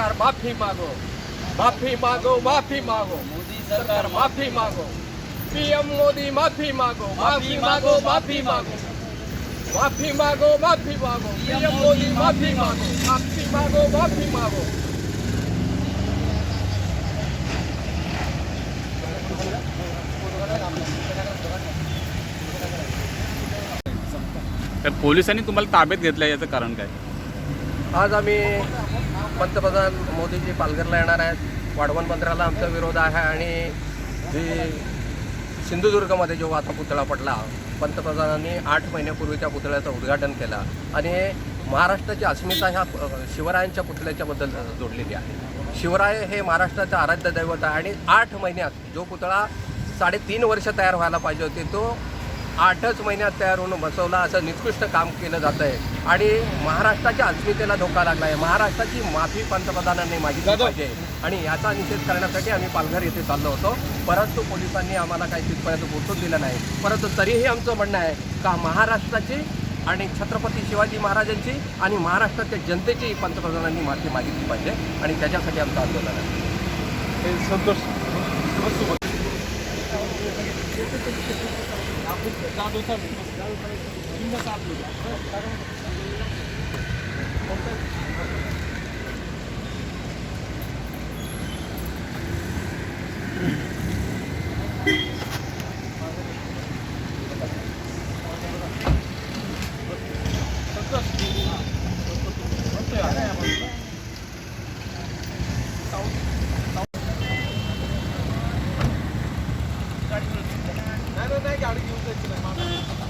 सरकार माफी मागो. माफी मागो माफी मागो. मोदी सरकार माफी मागो. पीएम मोदी माफी मागो. माफी मागो माफी मागो. माफी मागो माफी मागो. पीएम मोदी माफी मागो. माफी मागो माफी मागो. तर पोलिसांनी तुम्हाला ताब्यात घेतलं याचं कारण काय? आज आम्ही पंतप्रधान मोदीजी पालघरला येणार आहेत. वाढवण मंत्र्याला आमचा विरोध आहे आणि जी सिंधुदुर्गमध्ये जो आता पुतळा पडला पंतप्रधानांनी आठ महिन्यापूर्वी त्या पुतळ्याचं उद्घाटन केलं आणि महाराष्ट्राची अस्मिता ह्या शिवरायांच्या पुतळ्याच्याबद्दल जोडलेली आहे. शिवराय हे महाराष्ट्राचं आराध्य दैवत आहे आणि आठ महिन्यात जो पुतळा साडेतीन वर्ष तयार व्हायला पाहिजे होते तो आठच महिन्यात तयार होऊन बसवला असं निकृष्ट काम केलं जात आहे आणि महाराष्ट्राच्या अस्मितेला धोका लागला आहे महाराष्ट्राची माफी पंतप्रधानांनी मागितली पाहिजे. आणि याचा निषेध करण्यासाठी आम्ही पालघर येथे चाललो होतो. परंतु पोलिसांनी आम्हाला काही तिथपर्यंत पोहोचून दिलं नाही. परंतु तरीही आमचं म्हणणं आहे का महाराष्ट्राची आणि छत्रपती शिवाजी महाराजांची आणि महाराष्ट्राच्या जनतेची पंतप्रधानांनी माफी मागितली पाहिजे. आणि त्याच्यासाठी आमचं आंदोलन आहे. Thank you. नाही गाडी घेऊन जायची नाही